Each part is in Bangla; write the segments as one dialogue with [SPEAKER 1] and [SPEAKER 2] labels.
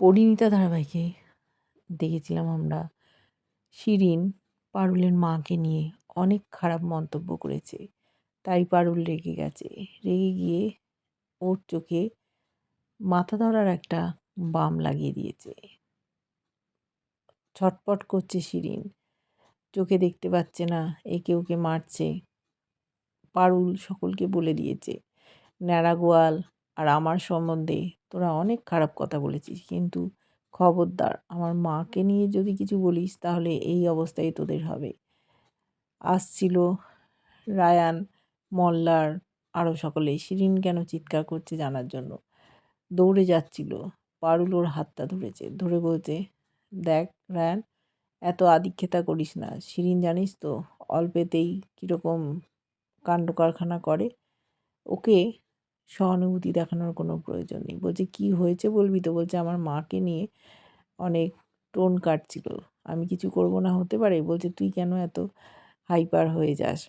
[SPEAKER 1] পরিণীতা ধারাবাহিকে দেখেছিলাম আমরা। শিরিন পারুলের মাকে নিয়ে অনেক খারাপ মন্তব্য করেছে। তাই পারুল রেগে গেছে। রেগে গিয়ে ওর চোখে মাথা ধরার একটা বাম লাগিয়ে দিয়েছে। ছটপট করছে শিরিন। চোখে দেখতে পাচ্ছে না, একে ওকে মারছে। পারুল সকলকে বলে দিয়েছে, ন্যাড়া গোয়াল আর আমার সম্বন্ধে তোরা অনেক খারাপ কথা বলেছিস। কিন্তু খবরদার, আমার মাকে নিয়ে যদি কিছু বলিস, তাহলে এই অবস্থায় তোদের হবে। আসছিল রায়ান, মল্লার আরও সকলে। শিরিন কেন চিৎকার করছে জানার জন্য? দৌড়ে যাচ্ছিল। পারুল ওর হাতটা ধরেছে। ধরে বলছে, দেখ রায়ান, এত আদিক্ষেতা করিস না। শিরিন জানিস তো, অল্পেতেই কীরকম কাণ্ড কারখানা করে। ওকে সহানুভূতি দেখানোর কোনো প্রয়োজন নেই। বলছে, কী হয়েছে বলবি তো? বলছে, আমার মাকে নিয়ে অনেক টোন কাটছিল। আমি কিছু করব না, হতে পারে? বলছে, তুই কেন এত হাইপার হয়ে যাস?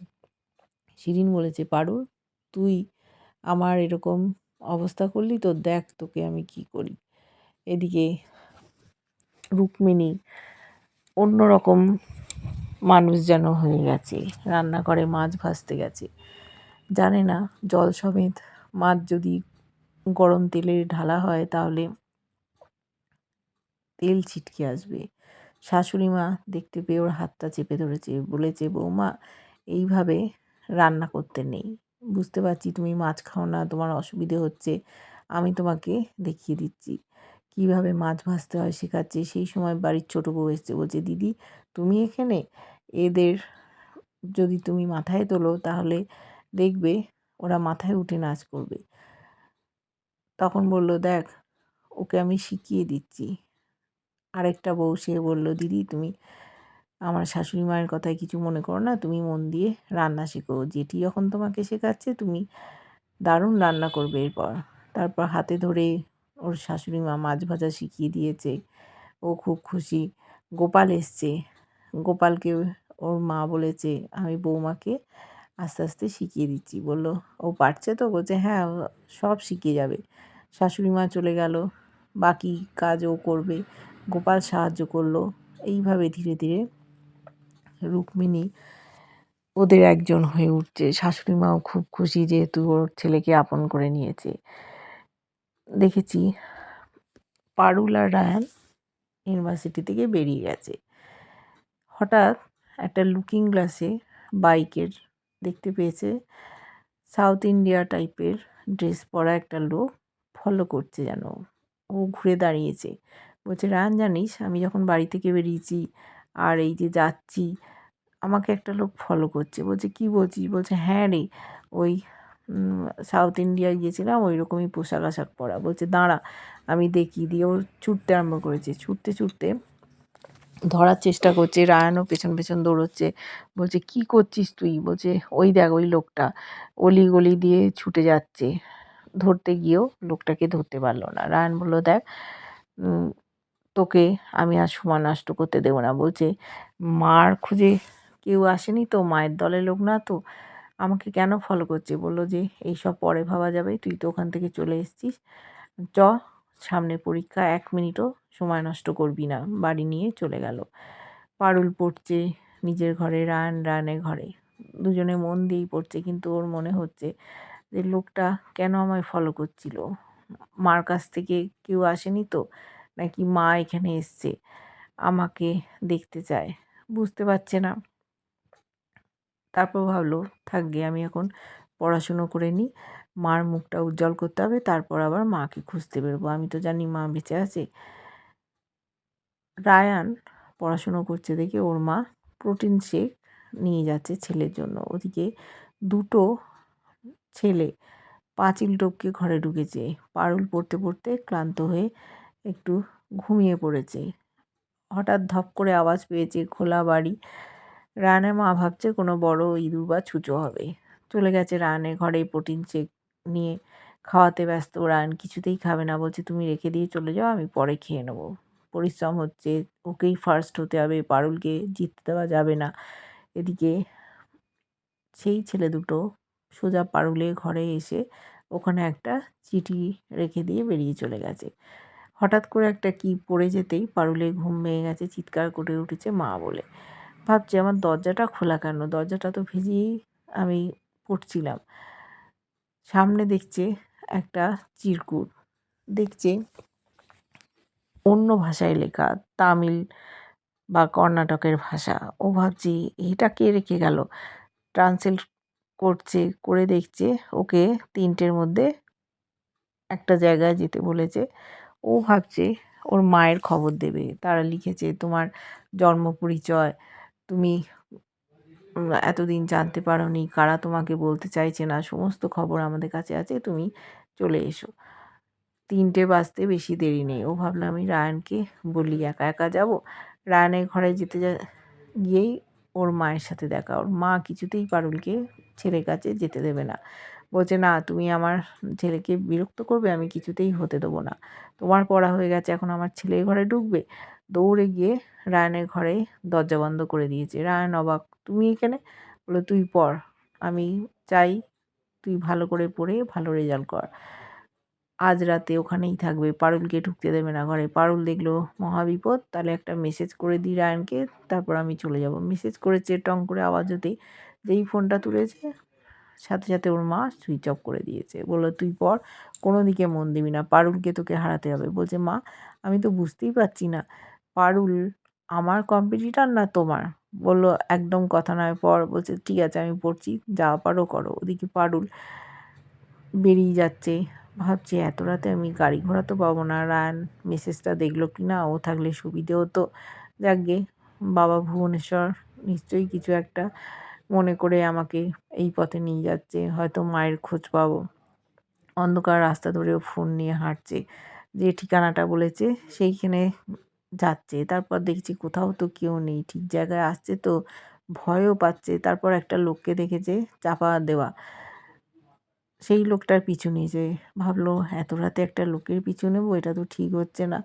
[SPEAKER 1] শিরিন বলেছে, পারুল, তুই আমার এরকম অবস্থা করলি তো দেখ তোকে আমি কি করি। এদিকে রুক্মিণী অন্যরকম মানুষ যেন হয়ে গেছে। রান্না করে মাছ ভাজতে গেছে। জানে না, জল সমেত মাছ যদি গরম তেলে ঢালা হয় তাহলে তেল ছিটকে আসবে। শাশুড়ি মা দেখতে পেয়ে ওর হাতটা চেপে ধরেছে, বলেছে, বৌমা, এইভাবে রান্না করতে নেই। বুঝতে পারছি তুমি মাছ খাও না, তোমার অসুবিধে হচ্ছে, আমি তোমাকে দেখিয়ে দিচ্ছি। কীভাবে মাছ ভাজতে হয় শেখাচ্ছে? সেই সময় বাড়ির ছোটো বউ এসছে, বলছে, দিদি, তুমি এখানে এদের যদি তুমি মাথায় তোলো তাহলে দেখবে ওরা মাথায় উঠে নাচ করবে। তখন বলল, দেখ, ওকে আমি শিখিয়ে দিচ্ছি। আরেকটা বউ সে বলল, দিদি, তুমি আমার শাশুড়ি মায়ের কথায় কিছু মনে করো না। তুমি মন দিয়ে রান্না শেখো। যেটি যখন তোমাকে শেখাচ্ছে, তুমি দারুণ রান্না করবে এরপর। তারপর হাতে ধরে ওর শাশুড়ি মা মাছ ভাজা শিখিয়ে দিয়েছে। ও খুব খুশি। গোপাল এসছে। গোপালকে ওর মা বলেছে, আমি বৌমাকে আস্তে আস্তে শিখিয়ে দিচ্ছি। বলল, ও পারছে তো? বলছে হ্যাঁ সব শিখে যাবে। শাশুড়ি মা চলে গেল, বাকি কাজ ও করবে। গোপাল সাহায্য করল। এইভাবে ধীরে ধীরে রুক্মিণী ওদের একজন হয়ে উঠছে। শাশুড়ি মাও খুব খুশি যেহেতু ওর ছেলেকে আপন করে নিয়েছে। দেখেছি পারুল আর রায়ান ইউনিভার্সিটি থেকে বেরিয়ে গেছে। হঠাৎ একটা লুকিং গ্লাসে বাইকের দেখতে পেয়েছে। সাউথ ইন্ডিয়া টাইপের ড্রেস পরা একটা লোক ফলো করছে যেন। ও ঘুরে দাঁড়িয়েছে। বলছে, রান, জানিস, আমি যখন বাড়ি থেকে বেরিয়েছি আর এই যে যাচ্ছি, আমাকে একটা লোক ফলো করছে। বলছে, কি বলছিস? বলছে হ্যাঁ রে, ওই সাউথ ইন্ডিয়ায় গিয়েছিলাম, ওই রকমই পোশাক আশাক পরা। বলছে, দাঁড়া, আমি দেখি দিয়ে ও ছুটতে আরম্ভ করেছে। ছুটতে ছুটতে ধরার চেষ্টা করছে, রায়ানও পেছন পেছন দৌড়চ্ছে, বলছে, কি করছিস তুই? বলছে, ওই দেখ ওই লোকটা, অলি গলি দিয়ে ছুটে যাচ্ছে। ধরতে গিয়েও লোকটাকে ধরতে পারল না। রায়ান বলল, দেখ তোকে আমি আর সময় নষ্ট করতে দেবো না। বলছে, মার খুঁজে কেউ আসেনি তো? মায়ের দলের লোক না তো? আমাকে কেন ফলো করছে? বলল যে এইসব পরে ভাবা যাবে, তুই তো ওখান থেকে চলে এসেছিস। চ, সামনে পরীক্ষা, এক মিনিটও সময় নষ্ট করবি না, বাড়ি নিয়ে চলে গেল। পারুল পড়ছে নিজের ঘরে, রান, রানের ঘরে। দুজনে মন দিয়েই পড়ছে, কিন্তু ওর মনে হচ্ছে যে লোকটা কেন আমায় ফলো করছিল? মার কাছ থেকে কেউ আসেনি তো? নাকি মা এখানে এসছে? আমাকে দেখতে চায়। বুঝতে পারছে না। তারপর ভাবলো থাকবে আমি এখন পড়াশুনো করে নিই। মার মুখটা উজ্জ্বল করতে হবে, তারপর আবার মাকে খুঁজতে বেরোবো। আমি তো জানি মা বেঁচে আছে। রায়ান পড়াশুনো করছে দেখে ওর মা প্রোটিন শেক নিয়ে যাচ্ছে ছেলের জন্য। ওদিকে দুটো ছেলে পাঁচিল টপকে ঘরে ঢুকেছে। পারুল পড়তে পড়তে ক্লান্ত হয়ে একটু ঘুমিয়ে পড়েছে। হঠাৎ ধপ করে আওয়াজ পেয়েছে, খোলা বাড়ি। রায়ানের মা ভাবছে কোনো বড় ইঁদুর বা ছুঁচো হবে। চলে গেছে রায়ানের ঘরে প্রোটিন চেক নিয়ে খাওয়াতে ব্যস্ত। রায়ান কিছুতেই খাবে না, বলছে, তুমি রেখে দিয়ে চলে যাও, আমি পরে খেয়ে নেব। পরিশ্রম হচ্ছে, ওকেই ফার্স্ট হতে হবে, পারুলকে জিততে দেওয়া যাবে না। এদিকে সেই ছেলে দুটো সোজা পারুলের ঘরে এসে ওখানে একটা চিঠি রেখে দিয়ে বেরিয়ে চলে গেছে। হঠাৎ করে একটা কি পড়ে যেতেই পারুলে ঘুম ভেঙে গেছে, চিৎকার করে উঠেছে মা বলে। ভাবছি আমার দরজাটা খোলা কেন? দরজাটা তো ভিজিয়েই আমি পড়ছিলাম। সামনে দেখছে একটা চিরকুট। দেখছে অন্য ভাষায় লেখা, তামিল বা কর্ণাটকের ভাষা। ও ভাবছি, এটা কে রেখে গেল? ট্রান্সলেট করছে, করে দেখছে, ওকে তিনটের মধ্যে একটা জায়গায় যেতে বলেছে। ও ভাবছে, ওর মায়ের খবর দেবে। তারা লিখেছে, তোমার জন্ম পরিচয়, তুমি এতদিন জানতে পারোনি, কারা তোমাকে বলতে চাইছে না, সমস্ত খবর আমাদের কাছে আছে, তুমি চলে এসো। তিনটে বাজতে বেশি দেরি নেই। ও ভাবলো, আমি রায়ানকে বলি, একা একা যাব? রায়ানের ঘরে যেতে যা, গিয়েই ওর মায়ের সাথে দেখা। ওর মা কিছুতেই পারুলকে ছেলের কাছে যেতে দেবে না। বলছে, না, তুমি আমার ছেলেকে বিরক্ত করবে, আমি কিছুতেই হতে দেবো না। তোমার পড়া হয়ে গেছে, এখন আমার ছেলের ঘরে ঢুকবে। দৌড়ে গিয়ে রায়নের ঘরে দরজা বন্ধ করে দিয়েছে। রায়ন অবাক, তুমি এখানে? বলে তুই পড়, আমি চাই তুই ভালো করে পড়ে ভালো রেজাল্ট কর। আজ রাতে ওখানেই থাকবে। পারুলকে ঢুকতে দেবে না ঘরে। পারুল দেখল মহাবিপদ তাহলে একটা মেসেজ করে দিই রায়নকে, তারপর আমি চলে যাব। মেসেজ করেছে টং করে আওয়াজ হতেই যেই ফোনটা তুলেছে, সাথে সাথে ওর মা সুইচ অফ করে দিয়েছে। বলল, তুই পর কোনো দিকে মন দিবি না। পারুলকে তোকে হারাতে হবে। বলছে, মা, আমি তো বুঝতেই পারছি না। পারুল আমার কম্পিটিটার না তোমার? বলল, একদম কথা নয়, পর। বলছে, ঠিক আছে, আমি পড়ছি। যা পারো করো। ওদিকে পারুল বেরিয়ে যাচ্ছে। ভাবছি, এত রাতে আমি গাড়ি ঘোড়া তো পাবো না। রায়ন মেসেজটা দেখল কি না? ও থাকলে সুবিধে হতো যাকগে, বাবা ভুবনেশ্বর নিশ্চয়ই কিছু একটা মনে করে আমাকে এই পথে নিয়ে যাচ্ছে। হয়তো মায়ের খোঁজ পাবো। অন্ধকার রাস্তা ধরেও ফোন নিয়ে হাঁটছে। যে ঠিকানাটা বলেছে, সেইখানে যাচ্ছে। তারপর দেখছি কোথাও তো কেউ নেই। ঠিক জায়গায় আসছে তো ভয়ও পাচ্ছে। তারপর একটা লোককে দেখেছে, চাপা দেওয়া। সেই লোকটার পিছু নিয়েছে ভাবলো, এত রাতে একটা লোকের পিছু নেব, এটা তো ঠিক হচ্ছে না।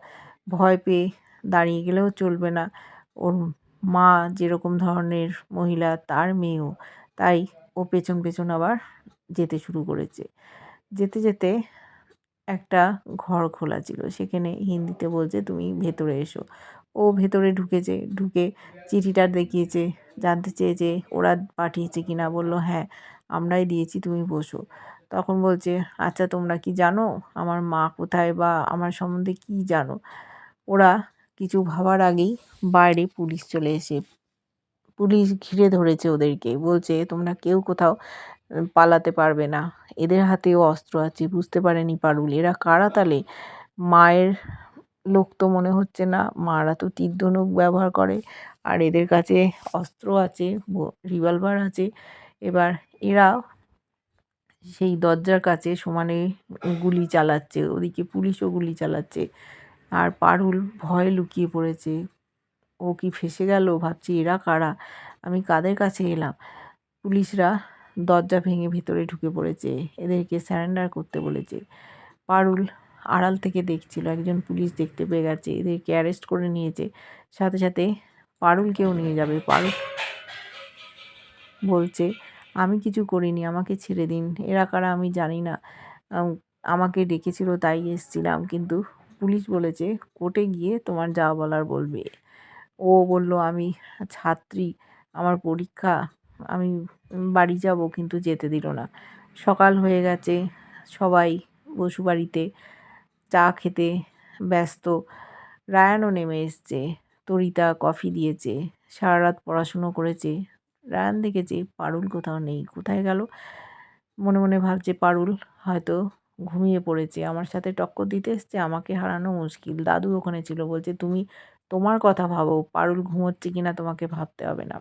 [SPEAKER 1] ভয় পেয়ে দাঁড়িয়ে গেলেও চলবে না। ওর মা যেরকম ধরনের মহিলা, তার মেয়েও। তাই ও পেছন পেছন আবার যেতে শুরু করেছে। যেতে যেতে একটা ঘর খোলা ছিল। সেখানে হিন্দিতে বলছে, তুমি ভেতরে এসো। ও ভেতরে ঢুকেছে, ঢুকে চিঠিটা দেখিয়েছে, জানতে চেয়েছে ওরা পাঠিয়েছে কি না বলল হ্যাঁ আমরাই দিয়েছি, তুমি বসো। তখন বলছে আচ্ছা তোমরা কি জানো আমার মা কোথায় বা আমার সম্বন্ধে কি জানো? ওরা কিছু ভাবার আগেই বাইরে পুলিশ চলে এসে, পুলিশ ঘিরে ধরেছে ওদেরকে। বলছে, তোমরা কেউ কোথাও পালাতে পারবে না। এদের হাতেও অস্ত্র আছে, বুঝতে পারেনি পারুল। এরা কারা তালে? মায়ের লোক তো মনে হচ্ছে না। মারা তো তীর ধনুক ব্যবহার করে। আর এদের কাছে অস্ত্র আছে রিভলভার আছে। এবার এরা সেই দরজার কাছে সমানে গুলি চালাচ্ছে, ওদিকে পুলিশও গুলি চালাচ্ছে। আর পারুল ভয়ে লুকিয়ে পড়েছে। ও কি ফেসে গেল? ভাবছি এরা কারা? আমি কাদের কাছে এলাম? পুলিশরা দরজা ভেঙে ভেতরে ঢুকে পড়েছে। এদেরকে স্যারেন্ডার করতে বলেছে। পারুল আড়াল থেকে দেখছিল, একজন পুলিশ দেখতে পেয়ে গেছে। এদেরকে অ্যারেস্ট করে নিয়েছে। সাথে সাথে পারুলকেও নিয়ে যাবে। পারুল বলছে আমি কিছু করিনি, আমাকে ছেড়ে দিন। এরা কারা আমি জানি না। আমাকে ডেকেছিল, তাই এসছিলাম। কিন্তু পুলিশ বলেছে, কোর্টে গিয়ে তোমার যা বলার বলবে। ও বলল, আমি ছাত্রী, আমার পরীক্ষা, আমি বাড়ি যাব, কিন্তু যেতে দিল না। সকাল হয়ে গেছে, সবাই বসুবাড়িতে চা খেতে ব্যস্ত। রায়ানও নেমে এসছে, তরিতা কফি দিয়েছে সারা রাত পড়াশুনো করেছে রায়ান দেখেছে পারুল কোথাও নেই, কোথায় গেল? মনে মনে ভাবছে পারুল হয়তো ঘুমিয়ে পড়েছে। আমার সাথে টক্কর দিতে এসছে, আমাকে হারানো মুশকিল। দাদু ওখানে ছিল, বলছে, তুমি তোমার কথা ভাবো, পারুল ঘুমোচ্ছে কি না তোমাকে ভাবতে হবে না।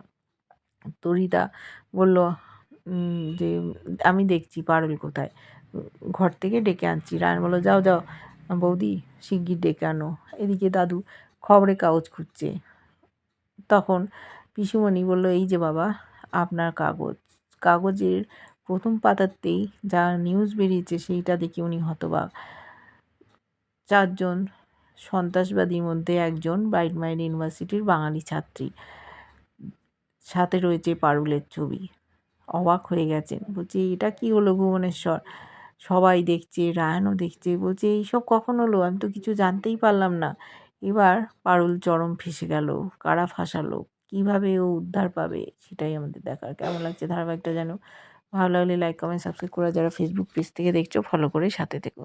[SPEAKER 1] তরিতা বলল যে আমি দেখছি পারুল কোথায়। ঘর থেকে ডেকে আনছি। রায়ন বলল, যাও যাও, বৌদি, শিগগির ডেকে আনো। এদিকে দাদু খবরে কাগজ খুঁজছে। তখন পিসুমণি বলল, এই যে বাবা, আপনার কাগজ। কাগজের প্রথম পাতাতেই যা নিউজ বেরিয়েছে সেইটা দেখে উনি হতবাক। চারজন সন্ত্রাসবাদীর মধ্যে একজন ব্রাইট মাইন্ড ইউনিভার্সিটির বাঙালি ছাত্রী। সাথে রয়েছে পারুলের ছবি। অবাক হয়ে গেছেন। বলছি, এটা কি হলো ভুবনেশ্বর? সবাই দেখছে, রায়ানও দেখছে। বলছে, এইসব কখন হলো? আমি তো কিছু জানতেই পারলাম না। এবার পারুল চরম ফেসে গেল। কারা ফাঁসালো? কীভাবে ও উদ্ধার পাবে সেটাই আমাদের দেখার। কেমন লাগছে ধারাবাহিকটা যেন ভালো লাগলে লাইক কমেন্ট সাবস্ক্রাইব করে যারা ফেসবুক পেজ থেকে দেখছ ফলো করে সাথে থেকো।